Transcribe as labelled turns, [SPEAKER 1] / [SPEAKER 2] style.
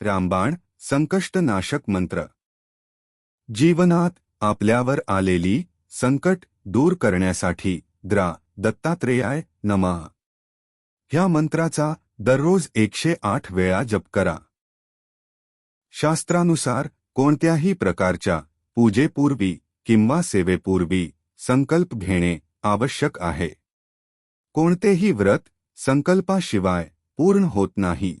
[SPEAKER 1] रामबाण संकष्टनाशक मंत्र. जीवनात आपल्यावर आलेली संकट दूर करण्यासाठी द्रा दत्तात्रेयाय नमः. ह्या मंत्राचा दररोज एकशे आठ वेळा जप करा. शास्त्रानुसार कोणत्याही प्रकारच्या पूजेपूर्वी किंवा सेवेपूर्वी संकल्प घेणे आवश्यक आहे. कोणतेही व्रत संकल्पाशिवाय पूर्ण होत नाही.